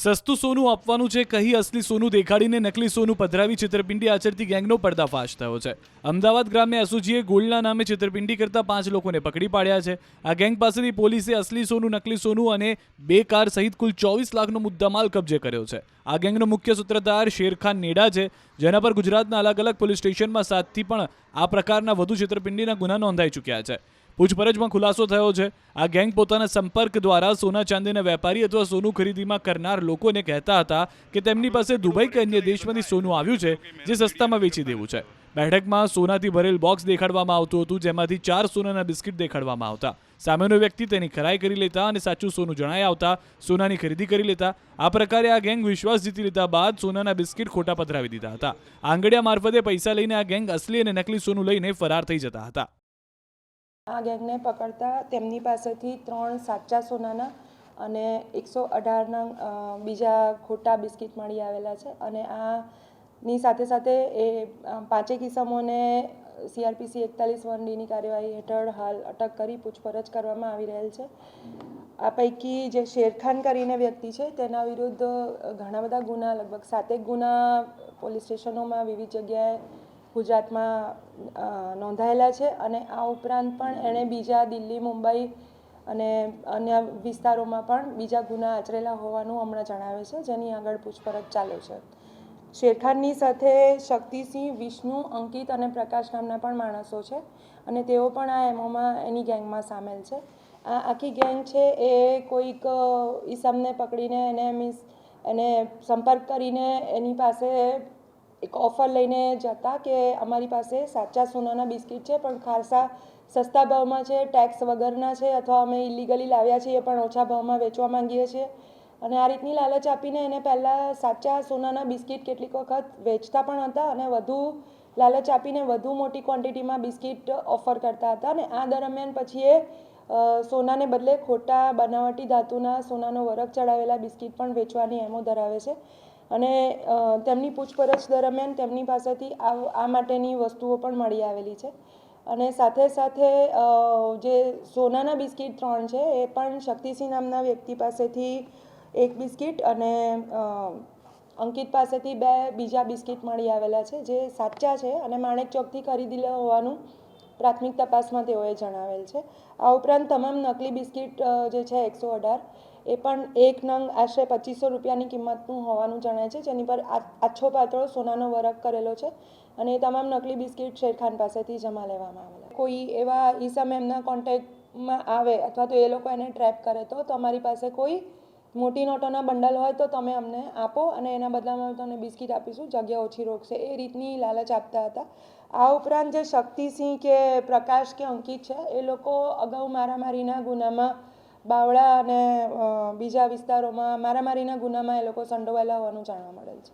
સસ્તું સોનું આપવાનું છે, કહી અસલી સોનું દેખાડીને નકલી સોનું પધરાવી છેતરપિંડી આચરતી ગેંગનો પર્દાફાશ થયો છે. અમદાવાદ ગ્રામે એસઓજીએ ગોલ્ડના નામે છેતરપિંડી કરતા પાંચ લોકોને પકડી પાડ્યા છે. આ ગેંગ પાસેથી પોલીસે અસલી સોનું, નકલી સોનું અને બે કાર સહિત કુલ ચોવીસ લાખનો મુદ્દામાલ કબજે કર્યો છે. આ ગેંગનો મુખ્ય સૂત્રધાર શેરખાન નેડા છે. જેના પર ગુજરાતના અલગ અલગ પોલીસ સ્ટેશનમાં સાતથી પણ આ પ્રકારના વધુ છેતરપિંડીના ગુના નોંધાઈ ચૂક્યા છે. પૂછપરછમાં ખુલાસો થયો છે. આ ગેંગ પોતાના સંપર્ક દ્વારા સોના ચાંદીના વેપારી અથવા સોનું ખરીદીમાં કરનાર લોકોને કહેતા હતા કે તેમની પાસે દુબઈ કે અન્ય દેશમાંથી સોનું આવ્યું છે, જે સસ્તામાં વેચી દેવું છે. બેઠકમાં સોનાથી ભરેલ બોક્સ દેખાડવામાં આવતું હતું, જેમાંથી ચાર સોનાના બિસ્કિટ દેખાડવામાં આવતા. સામેનો વ્યક્તિ તેની ખરાઈ કરી લેતા અને સાચું સોનું જણાઈ આવતા સોનાની ખરીદી કરી લેતા. આ પ્રકારે આ ગેંગ વિશ્વાસ જીતી લીધા બાદ સોનાના બિસ્કિટ ખોટા પધરાવી દીધા હતા. આંગડિયા મારફતે પૈસા લઈને આ ગેંગ અસલી અને નકલી સોનું લઈને ફરાર થઈ જતા હતા. આ ગેંગને પકડતા તેમની પાસેથી ત્રણ સાચા સોનાના અને એકસો અઢારના બીજા ખોટા બિસ્કિટ મળી આવેલા છે. અને આની સાથે સાથે એ પાંચેક કિસમોને સીઆરપીસી એકતાલીસ વન ડીની કાર્યવાહી હેઠળ હાલ અટક કરી પૂછપરછ કરવામાં આવી રહેલ છે. આ પૈકી જે શેરખાન કરીને વ્યક્તિ છે, તેના વિરુદ્ધ ઘણા બધા ગુના, લગભગ સાતેક ગુના પોલીસ સ્ટેશનોમાં વિવિધ જગ્યાએ ગુજરાતમાં નોંધાયેલા છે અને આ ઉપરાંત પણ એણે બીજા દિલ્હી, મુંબઈ અને અન્ય વિસ્તારોમાં પણ બીજા ગુના આચરેલા હોવાનું હમણાં જણાવે છે, જેની આગળ પૂછપરછ ચાલે છે. શેરખાનની સાથે શક્તિસિંહ, વિષ્ણુ, અંકિત અને પ્રકાશ નામના પણ માણસો છે અને તેઓ પણ આ એમોમાં, એની ગેંગમાં સામેલ છે. આ આખી ગેંગ છે એ કોઈક ઈસમને પકડીને એને મીન્સ, એને સંપર્ક કરીને એની પાસે એક ઓફર લઈને જતા કે અમારી પાસે સાચા સોનાના બિસ્કિટ છે, પણ ખાસા સસ્તા ભાવમાં છે ટેક્સ વગરના છે, અથવા અમે ઇલીગલી લાવ્યા છીએ પણ ઓછા ભાવમાં વેચવા માંગીએ છીએ. અને આ રીતની લાલચ આપીને એને પહેલાં સાચા સોનાના બિસ્કિટ કેટલીક વખત વેચતા પણ હતા અને વધુ લાલચ આપીને વધુ મોટી ક્વોન્ટિટીમાં બિસ્કિટ ઓફર કરતા હતા અને આ દરમિયાન પછી એ સોનાને બદલે ખોટા બનાવટી ધાતુના સોનાનો વરખ ચડાવેલા બિસ્કિટ પણ વેચવાની એમો ધરાવે છે. અને તેમની પૂછપરછ દરમિયાન તેમની પાસેથી આ આ માટેની વસ્તુઓ પણ મળી આવેલી છે. અને સાથે સાથે જે સોનાના બિસ્કિટ ત્રણ છે, એ પણ શક્તિસિંહ નામના વ્યક્તિ પાસેથી એક બિસ્કિટ અને અંકિત પાસેથી બે બીજા બિસ્કિટ મળી આવેલા છે, જે સાચા છે અને માણેક ચોકથી ખરીદેલા હોવાનું પ્રાથમિક તપાસમાં તેઓએ જણાવેલ છે. આ ઉપરાંત તમામ નકલી બિસ્કિટ જે છે, એકસો અઢાર એ પણ એક નંગ આશરે પચીસો રૂપિયાની કિંમતનું હોવાનું જણાય છે, જેની પર આછો પાતળો સોનાનો વરખ કરેલો છે અને એ તમામ નકલી બિસ્કિટ શેરખાન પાસેથી જમા લેવામાં આવેલા કોઈ એવા ઈસમ એમના કોન્ટેક્ટમાં આવે અથવા તો એ લોકો એને ટ્રેપ કરે તો તમારી પાસે કોઈ મોટી નોટોના બંડલ હોય તો તમે અમને આપો અને એના બદલામાં તમને બિસ્કિટ આપીશું, જગ્યા ઓછી રોકશે, એ રીતની લાલચ આપતા હતા. આ ઉપરાંત જે શક્તિસિંહ કે પ્રકાશ કે અંકિત છે, એ લોકો અગાઉ મારામારીના ગુનામાં બાવળા અને બીજા વિસ્તારોમાં મારામારીના ગુનામાં એ લોકો સંડોવાયેલા હોવાનું જાણવા મળેલ છે.